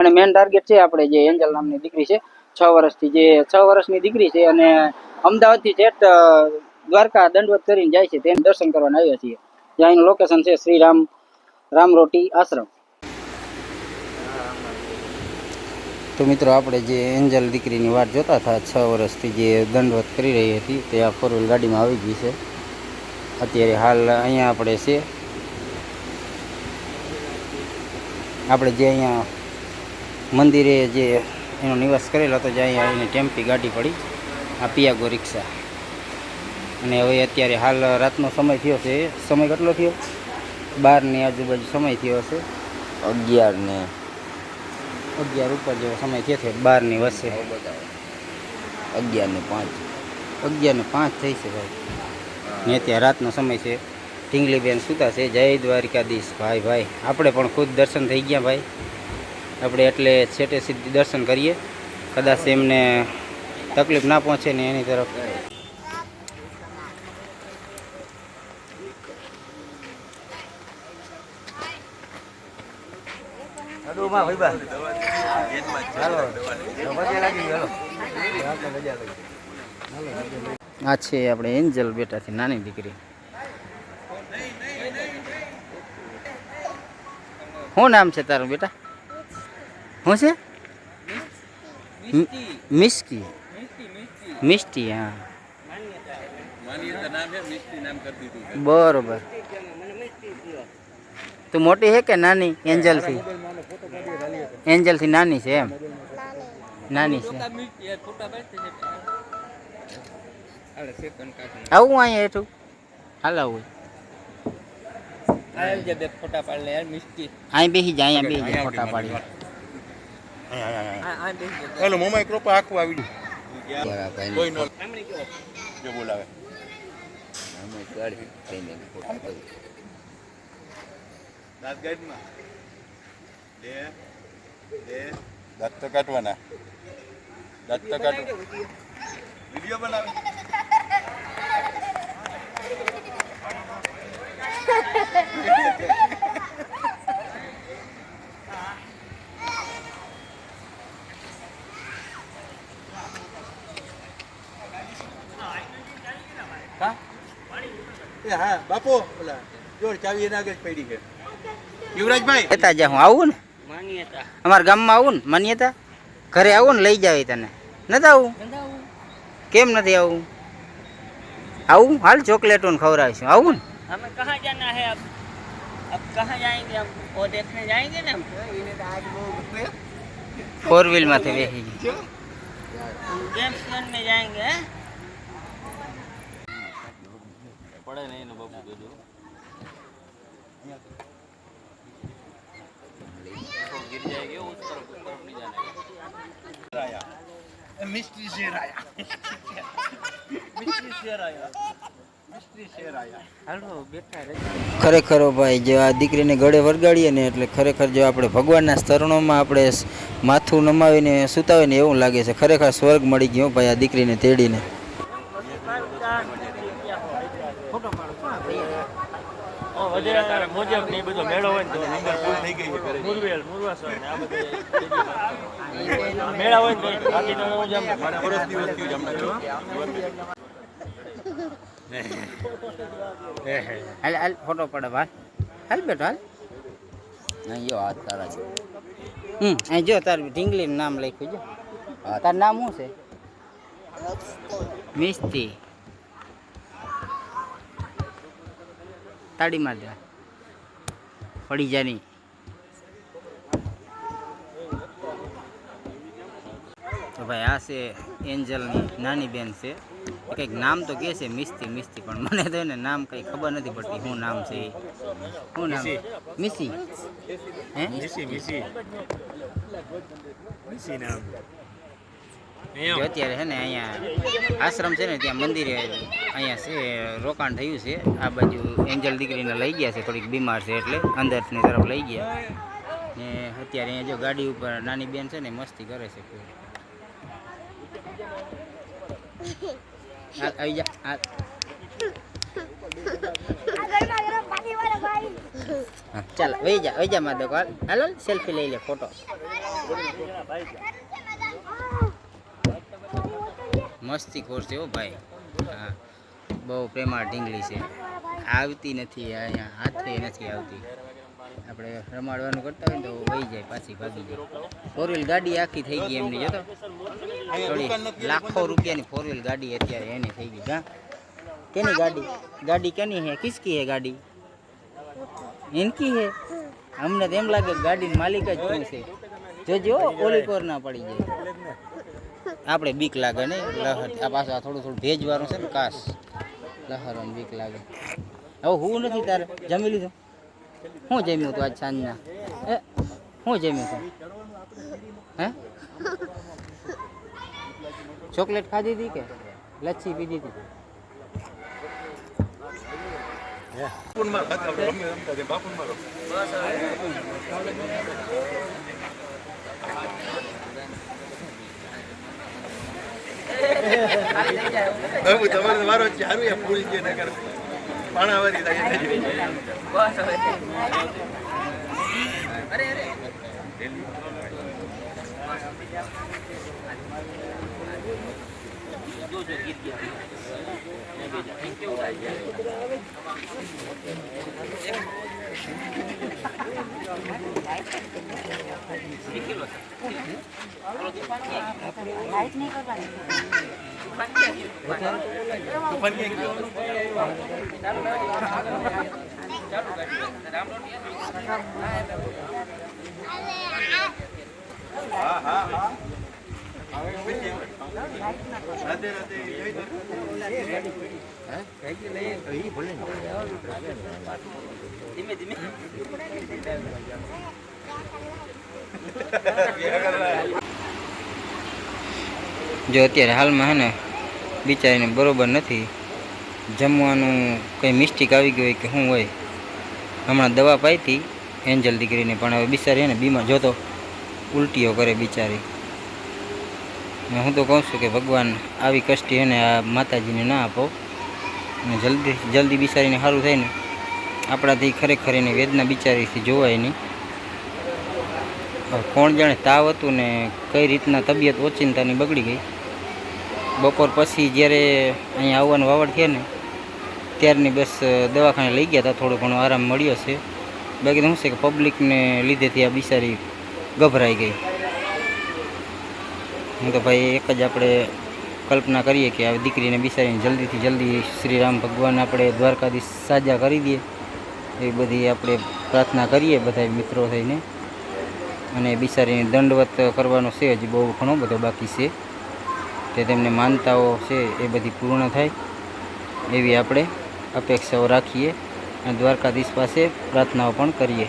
અને main target છે આપણે જે એન્જલ નામની દીકરી છે, છ વર્ષથી જે છ વર્ષની દીકરી છે અને અમદાવાદથી જેટ દ્વારકા દંડવત કરીને જાય છે, તેને દર્શન કરવાના આવ્યા છીએ. જ્યાં એનું લોકેશન છે શ્રી રામ રામરોટી આશ્રમ. તો મિત્રો આપણે જે એન્જલ દીકરીની વાટ જોતા હતા, છ વર્ષથી જે દંડવત કરી રહી હતી, તે આ ફોર વ્હીલ ગાડીમાં આવી ગઈ છે. અત્યારે હાલ અહીંયા આપણે છે. આપણે જે અહીંયા મંદિરે જે એનો નિવાસ કરેલો હતો જ્યાં અહીંયા એની ટેમ્પી ગાડી પડી આ પિયાગો રિક્ષા. અને હવે અત્યારે હાલ રાતનો સમય થયો છે સમય કેટલો થયો? બારની આજુબાજુ સમય થયો હશે? અગિયાર ને. અગિયાર ઉપર જેવો સમય થયો છે બારની વચ્ચે અગિયાર ને પાંચ. અગિયાર ને પાંચ થઈ છે ભાઈ. ને અત્યારે રાતનો સમય છે. ઢીંગલીબેન સૂતા છે. જય દ્વારિકાધીશ. ભાઈ ભાઈ આપણે પણ ખુદ દર્શન થઈ ગયા ભાઈ. આપણે એટલે છેટે સીધી દર્શન કરીએ. કદાચ એમને તકલીફ ના પહોંચે ને એની તરફ. આ છે આપણે એન્જલ બેટાથી નાની દીકરી. શું નામ છે તારું બેટા? શું છે મ- મિસ્કી મિસ્ટી હા બરોબર તું મોટી છે કે નાની એન્જલથી એન્જલથી નાની છે એમ નાની છે આવું અહીંયા હેઠું હાલ આવું અહીં બેસી જાય અહીંયા બેસી જાય ફોટા પાડી હાલો મોમાં એક રોપા આખું આવી ગયું. કોઈ નો જો બોલાવે. દાંત તો કાઢવાના. દાંત તો કાઢવા વીડિયો બનાવી એ હા બાપુ ઓલા જો ચાવી એના આગળ જ પડી છે યુવરાજભાઈ કહેતા જા હું આવું ને અમારા ગામમાં આવું ને માન્યતા ઘરે આવું ને લઈ જાવ તને નથી આવું કેમ નથી આવું આવું હાલ ચોકલેટો ને ખવડાવીશું આવું ને हमें कहाँ जाना है अब अब कहाँ जाएंगे हम वो देखने जाएंगे ना हम ફોર વ્હીલમાંથી બેસી ગઈ हम गेम्स जोन में जाएंगे પડે ને એનો બાપુ કીધું ખરેખર ભાઈ જે આ દીકરીને ગળે વરગાડીએ ને એટલે ખરેખર જો આપણે ભગવાનના સ્તરણોમાં આપણે માથું નમાવીને સુતાવીને એવું લાગે છે. ખરેખર સ્વર્ગ મળી ગયો ભાઈ આ દીકરીને તેડીને. થઈ ગઈ છે ઘરે મારા વર્ષ દિવસ થયું છે હાલ હાલ ફોટો પડે ભાઈ. હાલ બેટો હાલ. અહીં જો હાથ તારા છે. હમ અહીં જો તાર ઢીંગલીનું નામ લખ્યું જો તાર નામ શું છે? મિસ્તી તાળી માર દે પડી નહીં. તો ભાઈ આ છે એન્જલની નાની બેન છે. કંઈક નામ તો કહે છે મિસ્તી મિસ્તી પણ મને તો એને નામ કંઈ ખબર નથી પડતી શું નામ છે શું નામ? મિસી હે? મિસી મિસી મિસી નામ. જો અત્યારે છે ને અહીંયા આશ્રમ છે ને ત્યાં મંદિરે અહીંયા છે, રોકાણ થયું છે. આ બાજુ એન્જલ દીકરીને લઈ ગયા છે, થોડીક બીમાર છે એટલે અંદરની તરફ લઈ ગયા. ને અત્યારે અહીંયા જો ગાડી ઉપર નાની બેન છે ને મસ્તી કરે છે આવી જા ચાલ, વહી જા વહી જા માધવ હાલો સેલ્ફી લઈ લે ફોટો મસ્તી ખોર છે હો ભાઈ. હા, બહુ પ્રેમાળ ઢીંગલી છે. આવતી નથી, અહીંયા હાથે નથી આવતી. આપણે રમાડવાનું કરતા હોય તો વહી જાય પાછી ભાગી જાય. ફોર વ્હીલ ગાડી આખી થઈ ગઈ એમની જોતો થોડી લાખો રૂપિયાની ફોર વ્હીલ ગાડી અત્યારે એની થઈ ગઈ, હા. કેની ગાડી? ગાડી કેની હે? કિસકી હે ગાડી? ઇનકી હે? અમને તો એમ લાગે ગાડીનો માલિક જ તું છે. જોજો ઓલી કોર ના પડી જાય. આપણે બીક લાગે નહીં. લહર, આ પાછું આ થોડું થોડું ભેજવાળું છે ને, કાશ. લહરવાનું બીક લાગે. હવે હું નથી તારે, જમી લીધું? શું જમ્યું તું આજ સાંજના? હે? શું જમ્યું તું? હે? ચોકલેટ ખાધી હતી કે? લચ્છી પીધી હતી બાપુન મારો બાપુન મારો. બાબુ તમારે મારો ચારું એ ફૂલ છે નગર પાણાવારી થાય એટલે જ. તુફાન ક્યાં ગયો? હા હા. ધીમે ધીમે જો અત્યારે હાલમાં હે ને, બિચારીને બરોબર નથી. જમવાનું કંઈ મિસ્ટેક આવી ગયું હોય કે શું હોય? હમણાં દવા પાઈ હતી એન્જલ દીકરીને, પણ હવે બિચારી ને બીમાર જોતો ઉલટીઓ કરે બિચારી. હું તો કહું છું કે ભગવાન આવી કષ્ટી હે ને આ માતાજીને ના આપો. અને જલ્દી જલ્દી બિચારીને સારું થાય ને. આપણાથી ખરેખર એની વેદના બિચારીથી જોવાય નહીં. કોણ જાણે તાવ હતું ને કઈ રીતના તબિયત ઓચિંતાની બગડી ગઈ. બપોર પછી જ્યારે અહીંયા આવવાનું વાવડ થયા ને, ત્યારની બસ દવાખાને લઈ ગયા હતા થોડો ઘણો આરામ મળ્યો છે. બાકી શું છે કે પબ્લિકને લીધેથી આ બિચારી ગભરાઈ ગઈ. હું તો ભાઈ એક જ આપણે કલ્પના કરીએ કે આ દીકરીને બિચારીને જલ્દીથી જલ્દી શ્રી રામ ભગવાન આપણે દ્વારકાધીશ સાજા કરી દઈએ એ બધી આપણે પ્રાર્થના કરીએ બધા મિત્રો થઈને. અને બિચારીને દંડવત કરવાનો છે, હજી બહુ ઘણો બધો બાકી છે. તે તેમને માનતાઓ છે એ બધી પૂર્ણ થાય. એવી આપણે અપેક્ષાઓ રાખીએ અને દ્વારકાધીશ પાસે પ્રાર્થનાઓ પણ કરીએ.